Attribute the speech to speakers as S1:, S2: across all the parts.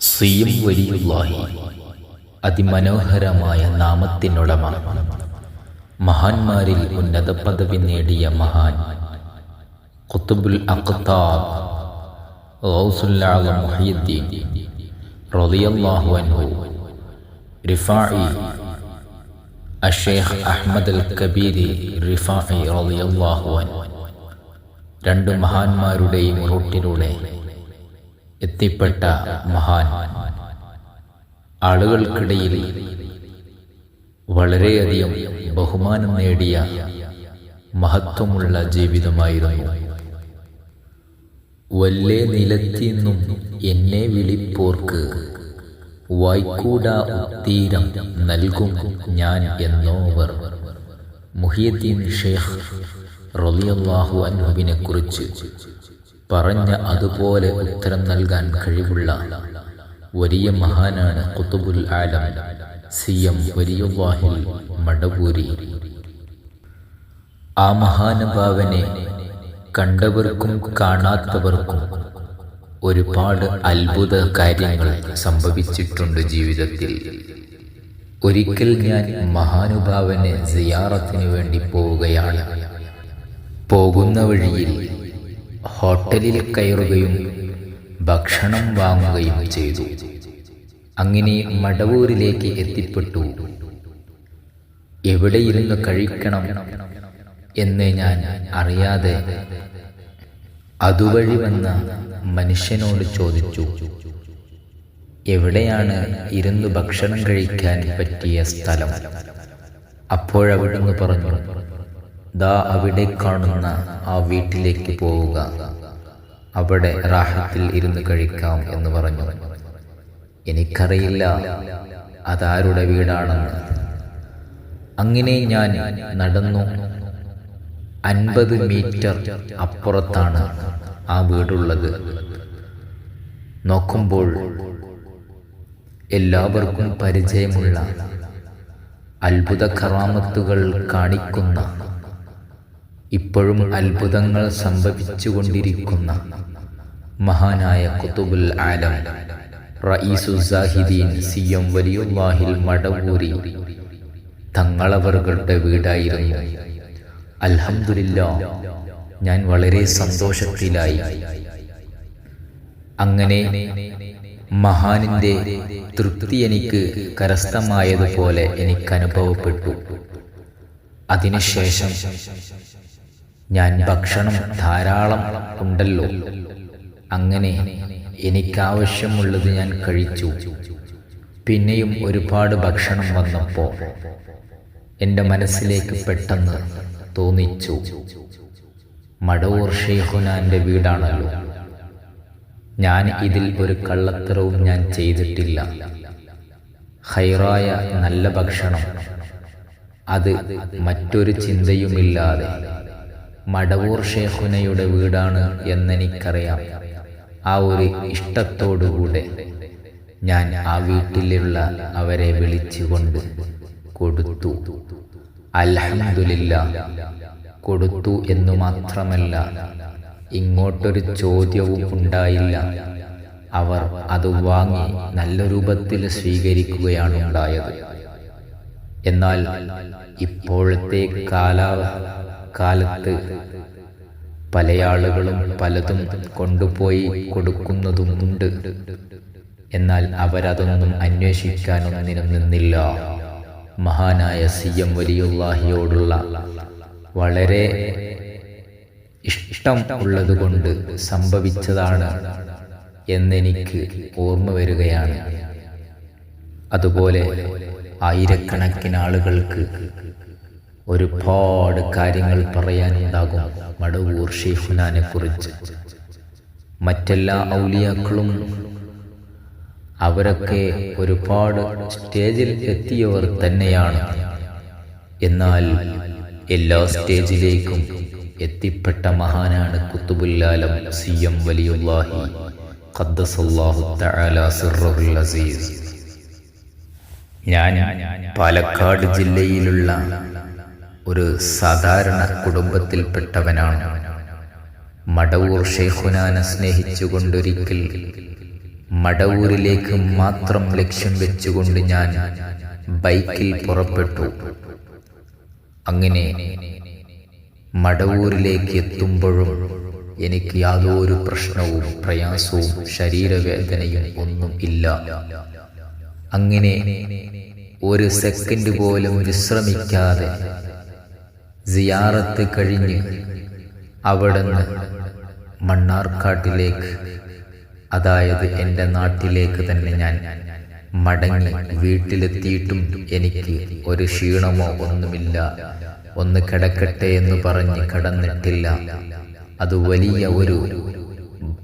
S1: സിയും വലിയുള്ളാഹി അതിമനോഹരമായ നാമത്തിനുടമ. മഹാന്മാരിൽ ഉന്നത പദവി നേടിയ മഹാൻ കുത്തുബുൽ അഖ്താബ് ഗൗസുൽ ആലം റളിയല്ലാഹു അൻഹു അഹ്മദ് അൽ കബീരി റളിയല്ലാഹു രണ്ട് മഹാന്മാരുടെയും റൂട്ടിലൂടെ എത്തിപ്പെട്ട മഹാൻ. ആളുകൾക്കിടയിൽ വളരെയധികം ബഹുമാനം നേടിയ മഹത്വമുള്ള ജീവിതമായിരുന്നു. വല്ലേ നിലത്തിന്നും എന്നെ വിളിപ്പോർക്ക് വായ്ക്കൂട ഉത്തീരം നൽകും ഞാൻ എന്നോവർ. മുഹിയദ്ദീൻ ഷേഖ് റളിയല്ലാഹു അൻഹുവിനെ കുറിച്ച് പറഞ്ഞ അതുപോലെ ഉത്തരം നൽകാൻ കഴിവുള്ള വലിയ മഹാനാണ് കുത്തുബുൽ ആലം സി എം വലിയുവാഹിൽ മടപൂരി ആ മഹാനുഭാവനെ കണ്ടവർക്കും കാണാത്തവർക്കും ഒരുപാട് അത്ഭുത കാര്യങ്ങൾ സംഭവിച്ചിട്ടുണ്ട് ജീവിതത്തിൽ. ഒരിക്കൽ ഞാൻ മഹാനുഭാവനെ സിയാറത്തിന് വേണ്ടി പോവുകയാണ്. പോകുന്ന വഴിയിൽ ഹോട്ടലിൽ കയറുകയും ഭക്ഷണം വാങ്ങുകയും ചെയ്തു. അങ്ങനെ മടവൂരിലേക്ക് എത്തിപ്പെട്ടു. എവിടെയിരുന്ന് കഴിക്കണം എന്ന് ഞാൻ അറിയാതെ അതുവഴി വന്ന മനുഷ്യനോട് ചോദിച്ചു എവിടെയാണ് ഇരുന്ന് ഭക്ഷണം കഴിക്കാൻ പറ്റിയ സ്ഥലം? അപ്പോഴവിടുന്ന് പറഞ്ഞു ദാ അവിടെ കാണുന്ന ആ വീട്ടിലേക്ക് പോവുക. അവിടെ റാഹത്തിൽ ഇരുന്ന് കഴിക്കാം എന്ന് പറഞ്ഞു. എനിക്കറിയില്ല അതാരുടെ വീടാണെന്ന്. അങ്ങനെ ഞാൻ നടന്നു. അൻപത് മീറ്റർ അപ്പുറത്താണ് ആ വീടുള്ളത്. നോക്കുമ്പോൾ എല്ലാവർക്കും പരിചയമുള്ള അത്ഭുത കറാമത്തുകൾ കാണിക്കുന്ന ഇപ്പോഴും അത്ഭുതങ്ങൾ സംഭവിച്ചുകൊണ്ടിരിക്കുന്ന മഹാനായ കുത്തുബുൽ ആലം റഈസുസാഹിദീൻ സി എം വലിയുല്ലാഹിൽ മടവൂരി തങ്ങളവറുകളുടെ വീടായിരുന്നു. അൽഹമില്ല ഞാൻ വളരെ സന്തോഷത്തിലായി. അങ്ങനെ മഹാനിന്റെ തൃപ്തി എനിക്ക് കരസ്ഥമായതുപോലെ എനിക്ക് അനുഭവപ്പെട്ടു അതിനുശേഷം ഞാൻ ഭക്ഷണം ധാരാളം ഉണ്ടല്ലോ. അങ്ങനെ എനിക്കാവശ്യമുള്ളത് ഞാൻ കഴിച്ചു. പിന്നെയും ഒരുപാട് ഭക്ഷണം വന്നപ്പോൾ എന്റെ മനസ്സിലേക്ക് പെട്ടെന്ന് തോന്നിച്ചു. മടവൂർ ഷെയ്ഹുനാന്റെ വീടാണല്ലോ. ഞാൻ ഇതിൽ ഒരു കള്ളത്തരവും ഞാൻ ചെയ്തിട്ടില്ല. ഹൈറായ നല്ല ഭക്ഷണം. അത് മറ്റൊരു ചിന്തയുമില്ലാതെ. മടവൂർ ഷേഖുനയുടെ വീടാണ് എന്നെനിക്കറിയാം. ആ ഒരു ഇഷ്ടത്തോടുകൂടെ ഞാൻ ആ വീട്ടിലുള്ള അവരെ വിളിച്ചുകൊണ്ട് കൊടുത്തു. അലഹമുല്ല കൊടുത്തു എന്നു മാത്രമല്ല ഇങ്ങോട്ടൊരു ചോദ്യവും ഉണ്ടായില്ല. അവർ അത് വാങ്ങി നല്ല രൂപത്തിൽ സ്വീകരിക്കുകയാണ് ഉണ്ടായത് എന്നാൽ ഇപ്പോഴത്തെ കാല കാലത്ത് പല ആളുകളും പലതും കൊണ്ടുപോയി കൊടുക്കുന്നതുമുണ്ട്. എന്നാൽ അവരതൊന്നും അന്വേഷിക്കാനൊന്നിനും നിന്നില്ല. മഹാനായ സി എം വലിയുള്ളാഹിയോടുള്ള വളരെ ഇഷ്ടം ഉള്ളതുകൊണ്ട് സംഭവിച്ചതാണ് എന്നെനിക്ക് ഓർമ്മ വരികയാണ്. അതുപോലെ ആയിരക്കണക്കിന് ആളുകൾക്ക് ഒരുപാട് കാര്യങ്ങൾ പറയാനുണ്ടാകും മടവൂർ ഷെയ്ഖുനാനെ കുറിച്ച്. മറ്റെല്ലാ ഔലിയാക്കളും അവരൊക്കെ ഒരുപാട് സ്റ്റേജിൽ എത്തിയവർ തന്നെയാണ്. എന്നാൽ എല്ലാ സ്റ്റേജിലേക്കും എത്തിപ്പെട്ട മഹാനാണ് കുത്തുബുല്ലാലം സി എം വലിയുല്ലാഹി ഖദ്ദസല്ലാഹു തആല സിർറുൽ അസീസ്. ഞാൻ പാലക്കാട് ജില്ലയിലുള്ള ഒരു സാധാരണ കുടുംബത്തിൽപ്പെട്ടവനാണ്. മടവൂർ ഷെയ്ഖുനാനെ സ്നേഹിച്ചുകൊണ്ടൊരിക്കൽ മടവൂരിലേക്ക് മാത്രം ലക്ഷ്യം വെച്ചുകൊണ്ട് ഞാൻ ബൈക്കിൽ പുറപ്പെട്ടു. അങ്ങനെ മടവൂരിലേക്ക് എത്തുമ്പോഴും എനിക്ക് യാതൊരു പ്രശ്നവും പ്രയാസവും ശരീരവേദനയും ഒന്നും ഇല്ല. അങ്ങനെ ഒരു സെക്കൻഡ് പോലും വിശ്രമിക്കാതെ സിയാറത്ത് കഴിഞ്ഞ് അവിടുന്ന് മണ്ണാർക്കാട്ടിലേക്ക് അതായത് എന്റെ നാട്ടിലേക്ക് തന്നെ ഞാൻ മടങ്ങി വീട്ടിലെത്തിയിട്ടും എനിക്ക് ഒരു ക്ഷീണമോ ഒന്നുമില്ല. ഒന്ന് കിടക്കട്ടെ എന്ന് പറഞ്ഞ് കടന്നിട്ടില്ല. അത് വലിയ ഒരു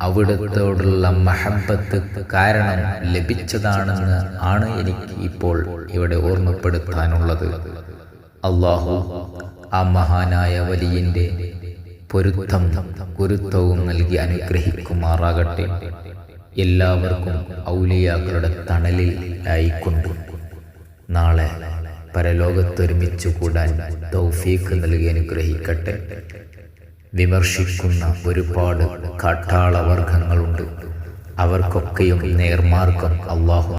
S1: അവിടത്തോടുള്ള മഹബത്ത് കാരണം ലഭിച്ചതാണെന്ന് ആണ് എനിക്ക് ഇപ്പോൾ ഇവിടെ ഓർമ്മപ്പെടുത്താനുള്ളത്. അള്ളാഹു ആ മഹാനായ വലിയന്റെ പൊരുത്തം ഗുരുത്വവും നൽകി അനുഗ്രഹിക്കുമാറാകട്ടെ. എല്ലാവർക്കും ഔലിയാക്കളുടെ തണലിൽ ആയിക്കൊണ്ടു. നാളെ പരലോകത്തൊരുമിച്ചു കൂടാൻ തൗഫീഖ് നൽകി അനുഗ്രഹിക്കട്ടെ. വിമർശിക്കുന്ന ഒരുപാട് കാട്ടാളവർഗങ്ങളുണ്ട് അവർക്കൊക്കെയും നേർമാർഗം അള്ളാഹു